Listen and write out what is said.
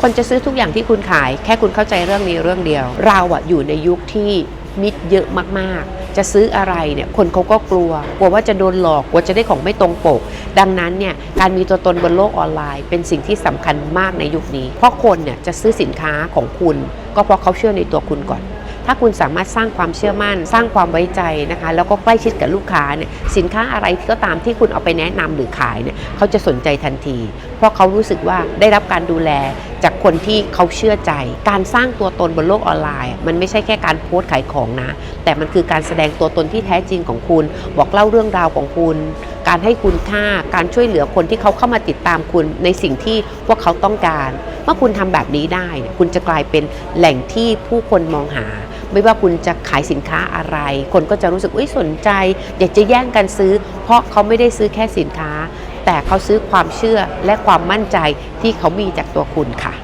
คนจะซื้อทุกอย่างที่คุณขาย แค่คุณเข้าใจเรื่องนี้เรื่องเดียว เราอะอยู่ในยุคที่มิตรเยอะมากๆ จะซื้ออะไรเนี่ยคนเขาก็กลัว กลัวว่าจะโดนหลอก กลัวจะได้ของไม่ตรงปก ดังนั้นเนี่ยการมีตัวตนบนโลกออนไลน์ เป็นสิ่งที่สำคัญมากในยุคนี้ เพราะคนเนี่ยจะซื้อสินค้าของคุณ ก็เพราะเขาเชื่อในตัวคุณก่อน ถ้าคุณสามารถสร้างความเชื่อมั่น สร้างความไว้ใจนะคะ แล้วก็ใกล้ชิดกับลูกค้าเนี่ยสินค้าอะไรก็ตามที่คุณเอาไปแนะนำหรือขายเนี่ยเขาจะสนใจทันที เพราะเขารู้สึกว่าได้รับการดูแล จากคนที่เขาเชื่อใจ การสร้างตัวตนบนโลกออนไลน์ มันไม่ใช่แค่การโพสต์ขายของนะ แต่มันคือการแสดงตัวตนที่แท้จริงของคุณ บอกเล่าเรื่องราวของคุณ การให้คุณค่าการช่วยเหลือคนที่เขาเข้ามาติดตามคุณในสิ่งที่พวกเขาต้องการเมื่อคุณทำแบบนี้ได้ คุณจะกลายเป็นแหล่งที่ผู้คนมองหา ไม่ว่าคุณจะขายสินค้าอะไร คนก็จะรู้สึกอุ้ยสนใจ อยากจะแย่งกันซื้อ เพราะเขาไม่ได้ซื้อแค่สินค้า แต่เขาซื้อความเชื่อและความมั่นใจที่เขามีจากตัวคุณค่ะ